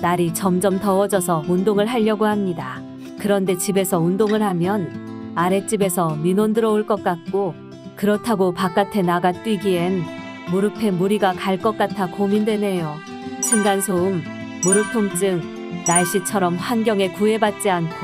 날이 점점 더워져서 운동을 하려고 합니다. 그런데 집에서 운동을 하면 아랫집에서 민원 들어올 것 같고 그렇다고 바깥에 나가 뛰기엔 무릎에 무리가 갈 것 같아 고민되네요. 층간소음, 무릎 통증, 날씨처럼 환경에 구애받지 않고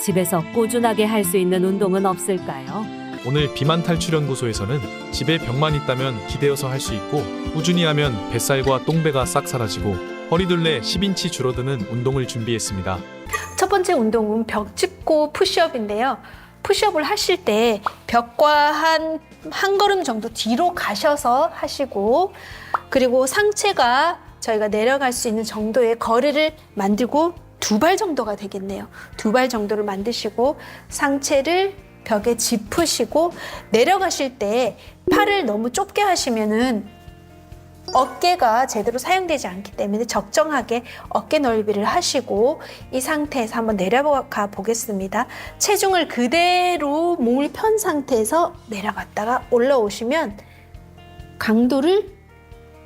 집에서 꾸준하게 할 수 있는 운동은 없을까요? 오늘 비만 탈출 연구소에서는 집에 벽만 있다면 기대어서 할 수 있고 꾸준히 하면 뱃살과 똥배가 싹 사라지고 허리둘레 10인치 줄어드는 운동을 준비했습니다. 첫 번째 운동은 벽 짚고 푸시업인데요. 푸시업을 하실 때 벽과 한, 한 걸음 정도 뒤로 가셔서 하시고, 그리고 상체가 저희가 내려갈 수 있는 정도의 거리를 만들고 두 발 정도가 되겠네요. 두 발 정도를 만드시고, 상체를 벽에 짚으시고, 내려가실 때 팔을 너무 좁게 하시면은 어깨가 제대로 사용되지 않기 때문에 적정하게 어깨 넓이를 하시고 이 상태에서 한번 내려가 보겠습니다. 체중을 그대로 몸을 편 상태에서 내려갔다가 올라오시면 강도를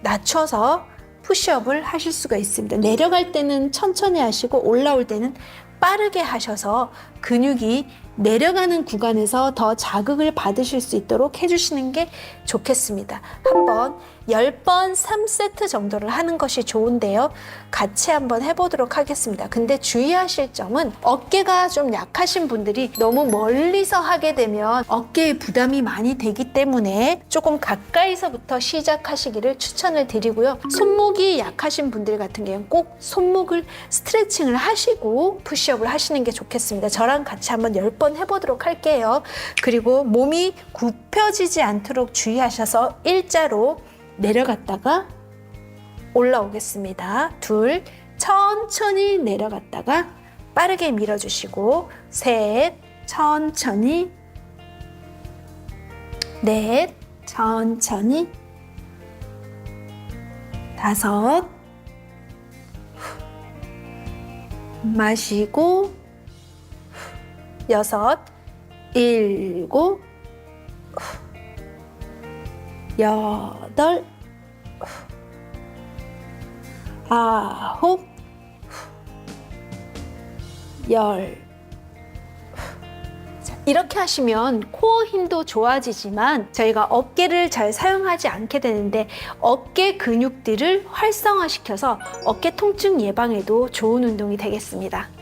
낮춰서 푸시업을 하실 수가 있습니다. 내려갈 때는 천천히 하시고 올라올 때는 빠르게 하셔서 근육이 내려가는 구간에서 더 자극을 받으실 수 있도록 해주시는 게 좋겠습니다. 한번 10번 3세트 정도를 하는 것이 좋은데요. 같이 한번 해보도록 하겠습니다. 근데 주의하실 점은 어깨가 좀 약하신 분들이 너무 멀리서 하게 되면 어깨에 부담이 많이 되기 때문에 조금 가까이서부터 시작하시기를 추천을 드리고요. 손목이 약하신 분들 같은 경우는 꼭 손목을 스트레칭을 하시고 푸시업을 하시는 게 좋겠습니다. 저랑 같이 한번 10번 해보도록 할게요. 그리고 몸이 굽혀지지 않도록 주의하셔서 일자로 내려갔다가 올라오겠습니다. 둘, 천천히 내려갔다가 빠르게 밀어주시고, 셋, 천천히, 넷, 천천히, 다섯, 마시고, 여섯, 일곱, 여덟, 아홉, 열. 자, 이렇게 하시면 코어 힘도 좋아지지만 저희가 어깨를 잘 사용하지 않게 되는데 어깨 근육들을 활성화시켜서 어깨 통증 예방에도 좋은 운동이 되겠습니다.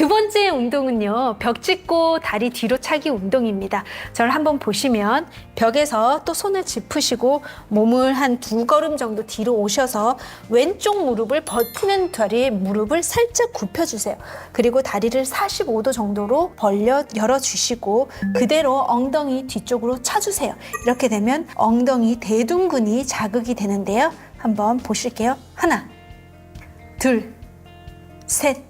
두 번째 운동은요, 벽 짚고 다리 뒤로 차기 운동입니다. 저를 한번 보시면 벽에서 또 손을 짚으시고 몸을 한 두 걸음 정도 뒤로 오셔서 왼쪽 무릎을 버티는 다리의 무릎을 살짝 굽혀주세요. 그리고 다리를 45도 정도로 벌려 열어주시고 그대로 엉덩이 뒤쪽으로 차주세요. 이렇게 되면 엉덩이 대둔근이 자극이 되는데요. 한번 보실게요. 하나, 둘, 셋,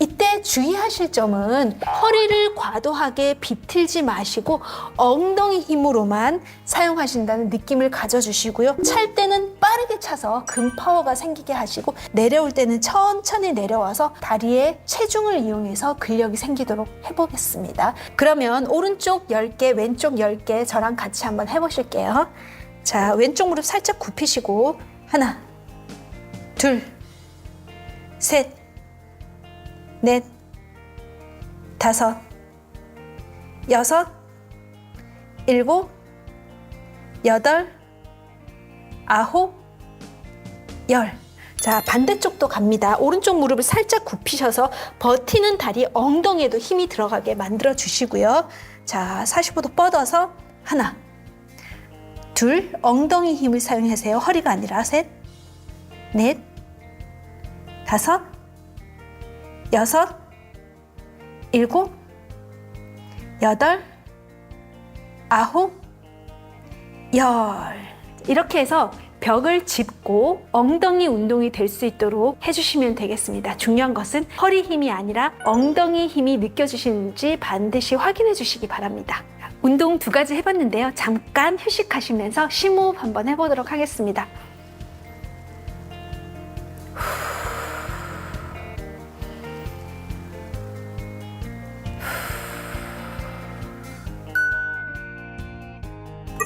이때 주의하실 점은 허리를 과도하게 비틀지 마시고 엉덩이 힘으로만 사용하신다는 느낌을 가져주시고요. 찰 때는 빠르게 차서 금 파워가 생기게 하시고 내려올 때는 천천히 내려와서 다리에 체중을 이용해서 근력이 생기도록 해보겠습니다. 그러면 오른쪽 10개, 왼쪽 10개 저랑 같이 한번 해보실게요. 자, 왼쪽 무릎 살짝 굽히시고 하나, 둘, 셋, 넷, 다섯, 여섯, 일곱, 여덟, 아홉, 열. 자, 반대쪽도 갑니다. 오른쪽 무릎을 살짝 굽히셔서 버티는 다리 엉덩이에도 힘이 들어가게 만들어 주시고요. 자, 45도 뻗어서 하나, 둘, 엉덩이 힘을 사용하세요. 허리가 아니라 셋, 넷, 다섯, 여섯, 일곱, 여덟, 아홉, 열. 이렇게 해서 벽을 짚고 엉덩이 운동이 될 수 있도록 해주시면 되겠습니다. 중요한 것은 허리 힘이 아니라 엉덩이 힘이 느껴지시는지 반드시 확인해 주시기 바랍니다. 운동 두 가지 해봤는데요. 잠깐 휴식하시면서 심호흡 한번 해보도록 하겠습니다.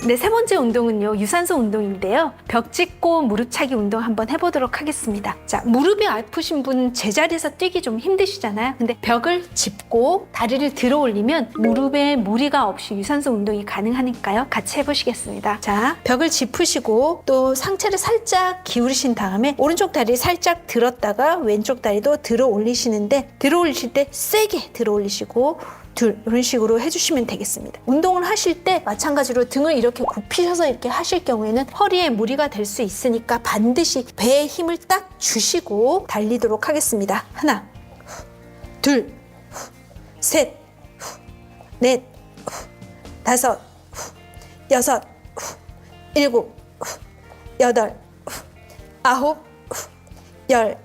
네, 세 번째 운동은요, 유산소 운동인데요. 벽 짚고 무릎 차기 운동 한번 해보도록 하겠습니다. 자, 무릎이 아프신 분 제자리에서 뛰기 좀 힘드시잖아요. 근데 벽을 짚고 다리를 들어 올리면 무릎에 무리가 없이 유산소 운동이 가능하니까요. 같이 해보시겠습니다. 자, 벽을 짚으시고 또 상체를 살짝 기울이신 다음에 오른쪽 다리 살짝 들었다가 왼쪽 다리도 들어 올리시는데 들어 올리실 때 세게 들어 올리시고 둘 이런 식으로 해주시면 되겠습니다. 운동을 하실 때 마찬가지로 등을 이렇게 굽히셔서 이렇게 하실 경우에는 허리에 무리가 될 수 있으니까 반드시 배에 힘을 딱 주시고 달리도록 하겠습니다. 하나, 둘, 셋, 넷, 다섯, 여섯, 일곱, 여덟, 아홉, 열.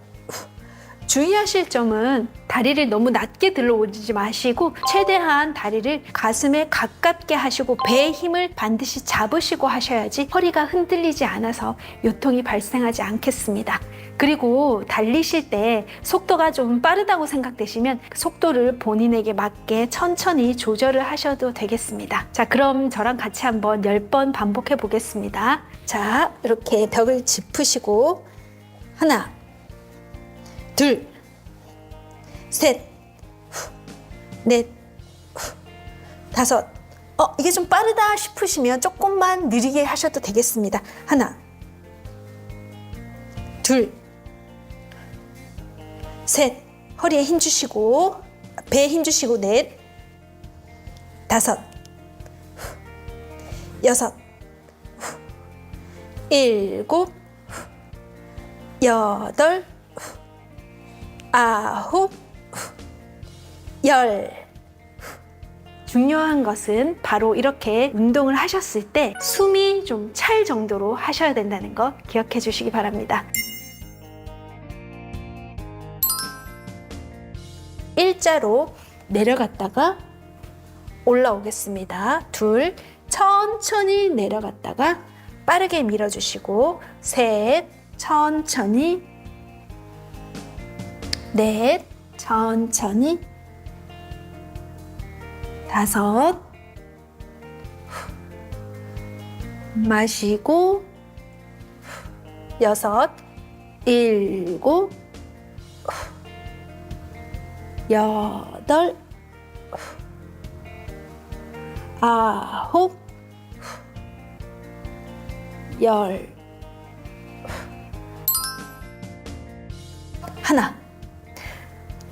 주의하실 점은 다리를 너무 낮게 들러 올리지 마시고 최대한 다리를 가슴에 가깝게 하시고 배의 힘을 반드시 잡으시고 하셔야지 허리가 흔들리지 않아서 요통이 발생하지 않겠습니다. 그리고 달리실 때 속도가 좀 빠르다고 생각되시면 그 속도를 본인에게 맞게 천천히 조절을 하셔도 되겠습니다. 자, 그럼 저랑 같이 한번 10번 반복해 보겠습니다. 자, 이렇게 벽을 짚으시고 하나, 둘, 셋, 후, 넷, 후, 다섯. 어, 이게 좀 빠르다 싶으시면 조금만 느리게 하셔도 되겠습니다. 하나, 둘, 셋. 허리에 힘 주시고, 배에 힘 주시고, 넷, 다섯, 후, 여섯, 후, 일곱, 후, 여덟, 아홉, 열. 중요한 것은 바로 이렇게 운동을 하셨을 때 숨이 좀 찰 정도로 하셔야 된다는 거 기억해 주시기 바랍니다. 일자로 내려갔다가 올라오겠습니다. 둘, 천천히 내려갔다가 빠르게 밀어주시고, 셋, 천천히 넷, 천천히. 다섯. 후. 마시고. 후. 여섯. 일곱. 후. 여덟. 후. 아홉. 후. 열. 하나.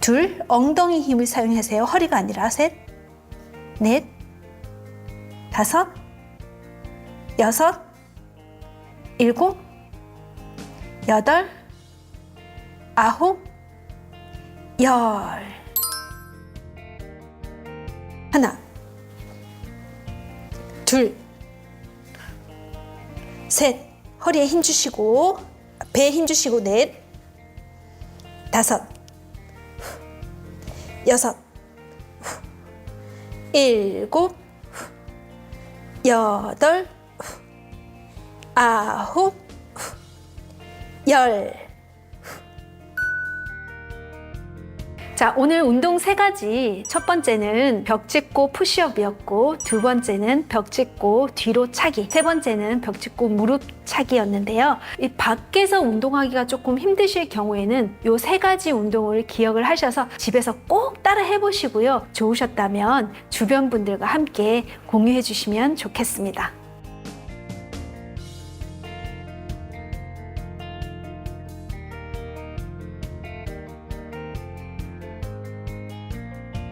둘, 엉덩이 힘을 사용하세요. 허리가 아니라 셋, 넷, 다섯, 여섯, 일곱, 여덟, 아홉, 열. 하나, 둘, 셋, 허리에 힘 주시고, 배에 힘 주시고, 넷, 다섯, 여섯, 후, 일곱, 후, 여덟, 후, 아홉, 후, 열. 자, 오늘 운동 세 가지. 첫 번째는 벽 짚고 푸시업이었고, 두 번째는 벽 짚고 뒤로 차기, 세 번째는 벽 짚고 무릎 차기였는데요. 이 밖에서 운동하기가 조금 힘드실 경우에는 이세 가지 운동을 기억을 하셔서 집에서 꼭 따라 해보시고요. 좋으셨다면 주변 분들과 함께 공유해 주시면 좋겠습니다.